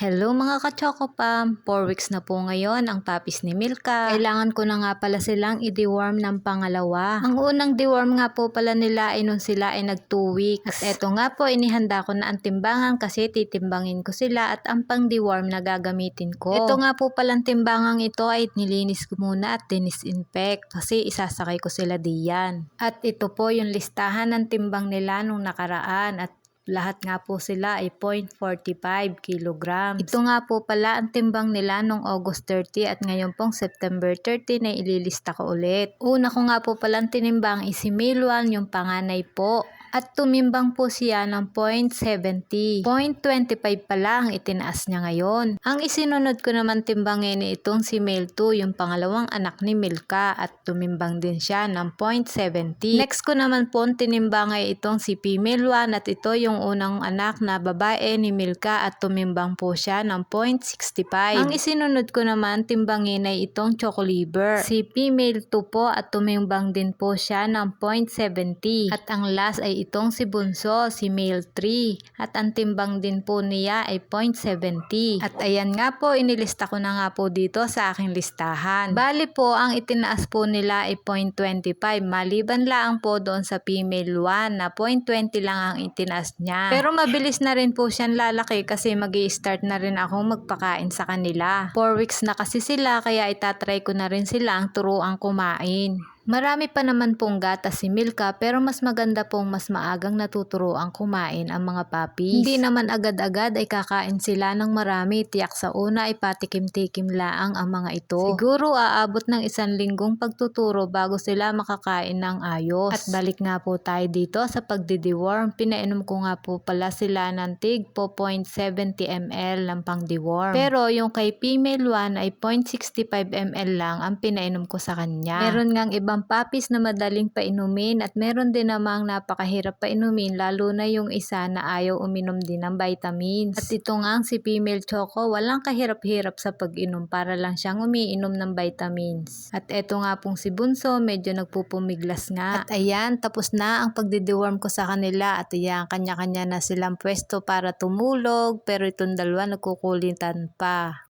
Hello mga ka-chocopam! 4 weeks na po ngayon ang papis ni Milka. Kailangan ko na nga pala silang i-deworm ng pangalawa. Ang unang deworm nga po pala nila ay nung sila ay nag 2 weeks. At eto nga po inihanda ko na ang timbangan kasi titimbangin ko sila at ang pang deworm na gagamitin ko. Ito nga po palang timbangang ito ay nilinis ko muna at dinisinfect kasi isasakay ko sila diyan. At ito po yung listahan ng timbang nila nung nakaraan at lahat nga po sila ay 0.45 kilograms. Ito nga po pala ang timbang nila nung August 30 at ngayon pong September 30 na ililista ko ulit. Una ko nga po palang tinimbang is si Milwan, yung panganay po. At tumimbang po siya ng 0.70. 0.25 pa lang itinaas niya ngayon. Ang isinunod ko naman timbangin ni itong si Male 2, yung pangalawang anak ni Milka at tumimbang din siya ng 0.70. Next ko naman po tinimbang ay itong si Female 1 at ito yung unang anak na babae ni Milka at tumimbang po siya ng 0.65. Ang isinunod ko naman timbangin ay itong Chocoliver. Si Female 2 po at tumimbang din po siya ng 0.70. At ang last ay itong si Bunso, si Male 3. At ang timbang din po niya ay 0.70. At ayan nga po, inilista ko na nga po dito sa aking listahan. Bali po, ang itinaas po nila ay 0.25. Maliban lang po doon sa female 1 na 0.20 lang ang itinaas niya. Pero mabilis na rin po siyang lalaki kasi mag start na rin akong magpakain sa kanila. 4 weeks na kasi sila kaya itatry ko na rin silang turuang kumain. Marami pa naman pong gatas si Milka pero mas maganda pong mas maagang natuturo ang kumain ang mga puppies. Hindi naman agad-agad ay kakain sila ng marami. Tiyak sa una ay patikim-tikim laang ang mga ito. Siguro aabot ng isang linggong pagtuturo bago sila makakain ng ayos. At balik nga po tayo dito sa pagdideworm. Pinainom ko nga po pala sila ng tig po 0.70 ml ng pang-deworm. Pero yung kay female 1 ay 0.65 ml lang ang pinainom ko sa kanya. Meron ngang ibang puppies na madaling painumin at meron din namang napakahirap painumin lalo na yung isa na ayaw uminom din ng vitamins. At ito nga si female choco, walang kahirap-hirap sa pag-inom para lang siyang umiinom ng vitamins. At eto nga pong si Bunso, medyo nagpupumiglas nga. At ayan, tapos na ang pagdideworm ko sa kanila at ayan, kanya-kanya na silang pwesto para tumulog pero itong dalawa nagkukulitan pa.